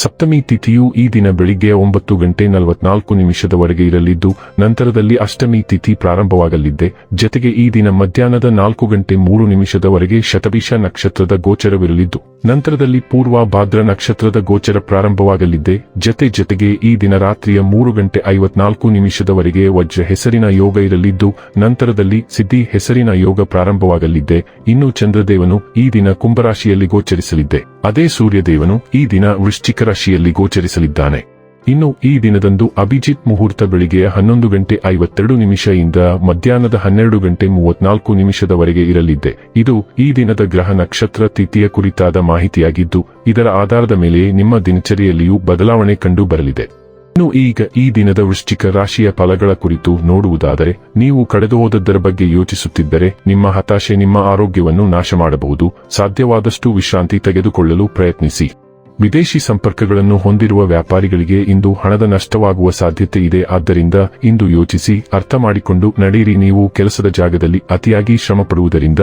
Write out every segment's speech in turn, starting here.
ಸಪ್ತಮಿ ತಿಥಿಯು ಈ ದಿನ ಬೆಳಿಗ್ಗೆ ಒಂಬತ್ತು ಗಂಟೆ ನಲವತ್ನಾಲ್ಕು ನಿಮಿಷದವರೆಗೆ ಇರಲಿದ್ದು, ನಂತರದಲ್ಲಿ ಅಷ್ಟಮಿ ತಿಥಿ ಪ್ರಾರಂಭವಾಗಲಿದ್ದೆ. ಜತೆಗೆ ಈ ದಿನ ಮಧ್ಯಾಹ್ನದ ನಾಲ್ಕು ಗಂಟೆ ಮೂರು ನಿಮಿಷದವರೆಗೆ ಶತಭಿಷ ನಕ್ಷತ್ರದ ಗೋಚರವಿರಲಿದ್ದು, ನಂತರದಲ್ಲಿ ಪೂರ್ವ ಭಾದ್ರ ನಕ್ಷತ್ರದ ಗೋಚರ ಪ್ರಾರಂಭವಾಗಲಿದ್ದೆ. ಜತೆ ಜತೆಗೆ ಈ ದಿನ ರಾತ್ರಿಯ ಮೂರು ಗಂಟೆ ಐವತ್ನಾಲ್ಕು ನಿಮಿಷದವರೆಗೆ ವಜ್ರ ಹೆಸರಿನ ಯೋಗ ಇರಲಿದ್ದು, ನಂತರದಲ್ಲಿ ಸಿದ್ಧಿ ಹೆಸರಿನ ಯೋಗ ಪ್ರಾರಂಭವಾಗಲಿದ್ದೆ. ಇನ್ನು ಚಂದ್ರದೇವನು ಈ ದಿನ ಕುಂಭರಾಶಿಯಲ್ಲಿ ಗೋಚರಿಸಲಿದ್ದೆ. ಅದೇ ಸೂರ್ಯದೇವನು ಈ ದಿನ ವೃಶ್ಚಿಕ ರಾಶಿಯಲ್ಲಿ ಗೋಚರಿಸಲಿದ್ದಾನೆ. ಇನ್ನು ಈ ದಿನದಂದು ಅಭಿಜಿತ್ ಮುಹೂರ್ತ ಬೆಳಿಗ್ಗೆ ಹನ್ನೊಂದು ಗಂಟೆ ಐವತ್ತೆರಡು ನಿಮಿಷದಿಂದ ಮಧ್ಯಾಹ್ನದ ಹನ್ನೆರಡು ಗಂಟೆ ಮೂವತ್ನಾಲ್ಕು ನಿಮಿಷದವರೆಗೆ ಇರಲಿದ್ದೆ. ಇದು ಈ ದಿನದ ಗ್ರಹ ನಕ್ಷತ್ರ ತಿಥಿಯ ಕುರಿತಾದ ಮಾಹಿತಿಯಾಗಿದ್ದು, ಇದರ ಆಧಾರದ ಮೇಲೆ ನಿಮ್ಮ ದಿನಚರಿಯಲ್ಲಿಯೂ ಬದಲಾವಣೆ ಕಂಡು ಬರಲಿದೆ. ಇನ್ನು ಈಗ ಈ ದಿನದ ವೃಶ್ಚಿಕ ರಾಶಿಯ ಫಲಗಳ ಕುರಿತು ನೋಡುವುದಾದರೆ, ನೀವು ಕಳೆದು ಹೋದದ್ದರ ಬಗ್ಗೆ ಯೋಚಿಸುತ್ತಿದ್ದರೆ, ನಿಮ್ಮ ಹತಾಶೆ ನಿಮ್ಮ ಆರೋಗ್ಯವನ್ನು ನಾಶ ಮಾಡಬಹುದು. ಸಾಧ್ಯವಾದಷ್ಟು ವಿಶ್ರಾಂತಿ ತೆಗೆದುಕೊಳ್ಳಲು ಪ್ರಯತ್ನಿಸಿ. ವಿದೇಶಿ ಸಂಪರ್ಕಗಳನ್ನು ಹೊಂದಿರುವ ವ್ಯಾಪಾರಿಗಳಿಗೆ ಇಂದು ಹಣದ ನಷ್ಟವಾಗುವ ಸಾಧ್ಯತೆ ಇದೆ. ಆದ್ದರಿಂದ ಇಂದು ಯೋಚಿಸಿ, ಅರ್ಥ ಮಾಡಿಕೊಂಡು ನಡೆಯಿರಿ. ನೀವು ಕೆಲಸದ ಜಾಗದಲ್ಲಿ ಅತಿಯಾಗಿ ಶ್ರಮಪಡುವುದರಿಂದ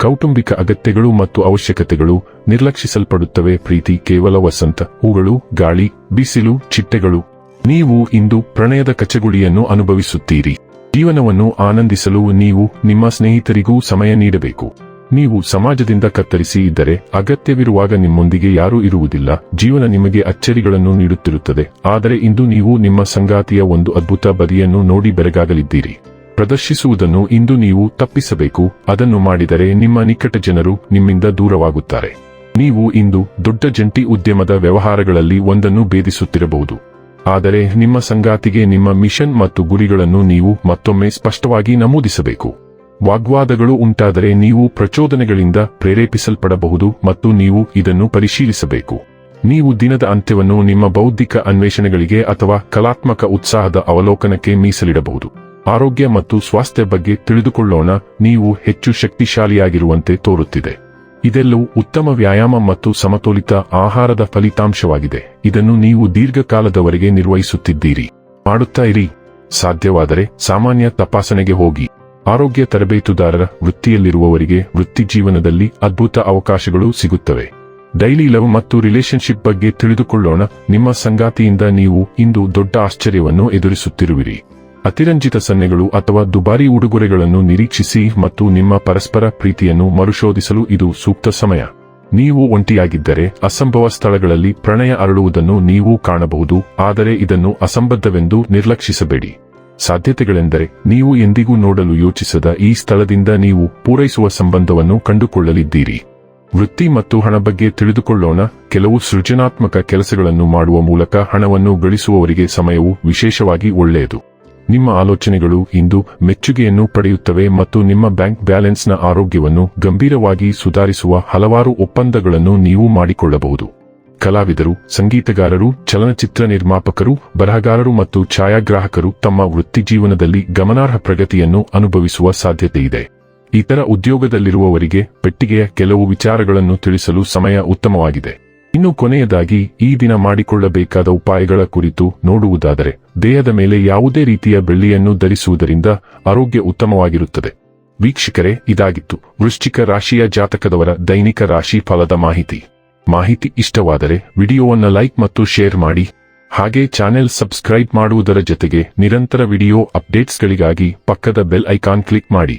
ಕೌಟುಂಬಿಕ ಅಗತ್ಯಗಳು ಮತ್ತು ಅವಶ್ಯಕತೆಗಳು ನಿರ್ಲಕ್ಷಿಸಲ್ಪಡುತ್ತವೆ. ಪ್ರೀತಿ ಕೇವಲ ವಸಂತ, ಹೂಗಳು, ಗಾಳಿ, ಬಿಸಿಲು, ಚಿಟ್ಟೆಗಳು. ನೀವು ಇಂದು ಪ್ರಣಯದ ಕಚಗುಳಿಯನ್ನು ಅನುಭವಿಸುತ್ತೀರಿ. ಜೀವನವನ್ನು ಆನಂದಿಸಲು ನೀವು ನಿಮ್ಮ ಸ್ನೇಹಿತರಿಗೂ ಸಮಯ ನೀಡಬೇಕು. ನೀವು ಸಮಾಜದಿಂದ ಕತ್ತರಿಸಿ ಇದ್ದರೆ ಅಗತ್ಯವಿರುವಾಗ ನಿಮ್ಮೊಂದಿಗೆ ಯಾರೂ ಇರುವುದಿಲ್ಲ. ಜೀವನ ನಿಮಗೆ ಅಚ್ಚರಿಗಳನ್ನು ನೀಡುತ್ತಿರುತ್ತದೆ. ಆದರೆ ಇಂದು ನೀವು ನಿಮ್ಮ ಸಂಗಾತಿಯ ಒಂದು ಅದ್ಭುತ ಬದಿಯನ್ನು ನೋಡಿ ಬೆರಗಾಗಲಿದ್ದೀರಿ. ಪ್ರದರ್ಶಿಸುವುದನ್ನು ಇಂದು ನೀವು ತಪ್ಪಿಸಬೇಕು. ಅದನ್ನು ಮಾಡಿದರೆ ನಿಮ್ಮ ನಿಕಟ ಜನರು ನಿಮ್ಮಿಂದ ದೂರವಾಗುತ್ತಾರೆ. ನೀವು ಇಂದು ದೊಡ್ಡ ಜಂಟಿ ಉದ್ಯಮದ ವ್ಯವಹಾರಗಳಲ್ಲಿ ಒಂದನ್ನು ಭೇದಿಸುತ್ತಿರಬಹುದು. ಆದರೆ ನಿಮ್ಮ ಸಂಗಾತಿಗೆ ನಿಮ್ಮ ಮಿಷನ್ ಮತ್ತು ಗುರಿಗಳನ್ನು ನೀವು ಮತ್ತೊಮ್ಮೆ ಸ್ಪಷ್ಟವಾಗಿ ನಮೂದಿಸಬೇಕು. ವಾಗ್ವಾದಗಳು ಉಂಟಾದರೆ ನೀವು ಪ್ರಚೋದನೆಗಳಿಂದ ಪ್ರೇರೇಪಿಸಲ್ಪಡಬಹುದು ಮತ್ತು ನೀವು ಇದನ್ನು ಪರಿಶೀಲಿಸಬೇಕು. ನೀವು ದಿನದ ಅಂತ್ಯವನ್ನು ನಿಮ್ಮ ಬೌದ್ಧಿಕ ಅನ್ವೇಷಣೆಗಳಿಗೆ ಅಥವಾ ಕಲಾತ್ಮಕ ಉತ್ಸಾಹದ ಅವಲೋಕನಕ್ಕೆ ಮೀಸಲಿಡಬಹುದು. ಆರೋಗ್ಯ ಮತ್ತು ಸ್ವಾಸ್ಥ್ಯ ಬಗ್ಗೆ ತಿಳಿದುಕೊಳ್ಳೋಣ, ನೀವು ಹೆಚ್ಚು ಶಕ್ತಿಶಾಲಿಯಾಗಿರುವಂತೆ ತೋರುತ್ತಿದೆ. ಇದೆಲ್ಲವೂ ಉತ್ತಮ ವ್ಯಾಯಾಮ ಮತ್ತು ಸಮತೋಲಿತ ಆಹಾರದ ಫಲಿತಾಂಶವಾಗಿದೆ. ಇದನ್ನು ನೀವು ದೀರ್ಘಕಾಲದವರೆಗೆ ನಿರ್ವಹಿಸುತ್ತಿದ್ದೀರಿ. ಮಾಡುತ್ತಾ ಇರಿ. ಸಾಧ್ಯವಾದರೆ ಸಾಮಾನ್ಯ ತಪಾಸಣೆಗೆ ಹೋಗಿ. ಆರೋಗ್ಯ ತರಬೇತುದಾರರ ವೃತ್ತಿಯಲ್ಲಿರುವವರಿಗೆ ವೃತ್ತಿ ಜೀವನದಲ್ಲಿ ಅದ್ಭುತ ಅವಕಾಶಗಳು ಸಿಗುತ್ತವೆ. ಡೈಲಿ ಲವ್ ಮತ್ತು ರಿಲೇಶನ್ಶಿಪ್ ಬಗ್ಗೆ ತಿಳಿದುಕೊಳ್ಳೋಣ. ನಿಮ್ಮ ಸಂಗಾತಿಯಿಂದ ನೀವು ಇಂದು ದೊಡ್ಡ ಆಶ್ಚರ್ಯವನ್ನು ಎದುರಿಸುತ್ತಿರುವಿರಿ. ಅತಿರಂಜಿತ ಸನ್ನೆಗಳು ಅಥವಾ ದುಬಾರಿ ಉಡುಗೊರೆಗಳನ್ನು ನಿರೀಕ್ಷಿಸಿ ಮತ್ತು ನಿಮ್ಮ ಪರಸ್ಪರ ಪ್ರೀತಿಯನ್ನು ಮರುಶೋಧಿಸಲು ಇದು ಸೂಕ್ತ ಸಮಯ. ನೀವು ಒಂಟಿಯಾಗಿದ್ದರೆ ಅಸಂಭವ ಸ್ಥಳಗಳಲ್ಲಿ ಪ್ರಣಯ ಅರಳುವುದನ್ನು ನೀವು ಕಾಣಬಹುದು, ಆದರೆ ಇದನ್ನು ಅಸಂಬದ್ಧವೆಂದು ನಿರ್ಲಕ್ಷಿಸಬೇಡಿ. ಸಾಧ್ಯತೆಗಳೆಂದರೆ, ನೀವು ಎಂದಿಗೂ ನೋಡಲು ಯೋಚಿಸದ ಈ ಸ್ಥಳದಿಂದ ನೀವು ಪೂರೈಸುವ ಸಂಬಂಧವನ್ನು ಕಂಡುಕೊಳ್ಳಲಿದ್ದೀರಿ. ವೃತ್ತಿ ಮತ್ತು ಹಣ ಬಗ್ಗೆ ತಿಳಿದುಕೊಳ್ಳೋಣ, ಕೆಲವು ಸೃಜನಾತ್ಮಕ ಕೆಲಸಗಳನ್ನು ಮಾಡುವ ಮೂಲಕ ಹಣವನ್ನು ಗಳಿಸುವವರಿಗೆ ಸಮಯವು ವಿಶೇಷವಾಗಿ ಒಳ್ಳೆಯದು. ನಿಮ್ಮ ಆಲೋಚನೆಗಳು ಇಂದು ಮೆಚ್ಚುಗೆಯನ್ನು ಪಡೆಯುತ್ತವೆ ಮತ್ತು ನಿಮ್ಮ ಬ್ಯಾಂಕ್ ಬ್ಯಾಲೆನ್ಸ್ನ ಆರೋಗ್ಯವನ್ನು ಗಂಭೀರವಾಗಿ ಸುಧಾರಿಸುವ ಹಲವಾರು ಒಪ್ಪಂದಗಳನ್ನು ನೀವು ಮಾಡಿಕೊಳ್ಳಬಹುದು. ಕಲಾವಿದರು, ಸಂಗೀತಗಾರರು, ಚಲನಚಿತ್ರ ನಿರ್ಮಾಪಕರು, ಬರಹಗಾರರು ಮತ್ತು ಛಾಯಾಗ್ರಾಹಕರು ತಮ್ಮ ವೃತ್ತಿಜೀವನದಲ್ಲಿ ಗಮನಾರ್ಹ ಪ್ರಗತಿಯನ್ನು ಅನುಭವಿಸುವ ಸಾಧ್ಯತೆಯಿದೆ ಇತರ ಉದ್ಯೋಗದಲ್ಲಿರುವವರಿಗೆ ಪೆಟ್ಟಿಗೆಯ ಕೆಲವು ವಿಚಾರಗಳನ್ನು ತಿಳಿಸಲು ಸಮಯ ಉತ್ತಮವಾಗಿದೆ. ಇನ್ನು ಕೊನೆಯದಾಗಿ, ಈ ದಿನ ಮಾಡಿಕೊಳ್ಳಬೇಕಾದ ಉಪಾಯಗಳ ಕುರಿತು ನೋಡುವುದಾದರೆ, ದೇಹದ ಮೇಲೆ ಯಾವುದೇ ರೀತಿಯ ಬೆಳ್ಳಿಯನ್ನು ಧರಿಸುವುದರಿಂದ ಆರೋಗ್ಯ ಉತ್ತಮವಾಗಿರುತ್ತದೆ. ವೀಕ್ಷಕರೇ, ಇದಾಗಿತ್ತು ವೃಶ್ಚಿಕ ರಾಶಿಯ ಜಾತಕದವರ ದೈನಿಕ ರಾಶಿ ಫಲದ ಮಾಹಿತಿ. ಮಾಹಿತಿ ಇಷ್ಟವಾದರೆ ವಿಡಿಯೋವನ್ನು ಲೈಕ್ ಮತ್ತು ಶೇರ್ ಮಾಡಿ. ಹಾಗೆ ಚಾನೆಲ್ ಸಬ್ಸ್ಕ್ರೈಬ್ ಮಾಡುವುದರ ಜೊತೆಗೆ ನಿರಂತರ ವಿಡಿಯೋ ಅಪ್ಡೇಟ್ಸ್ಗಳಿಗಾಗಿ ಪಕ್ಕದ ಬೆಲ್ ಐಕಾನ್ ಕ್ಲಿಕ್ ಮಾಡಿ.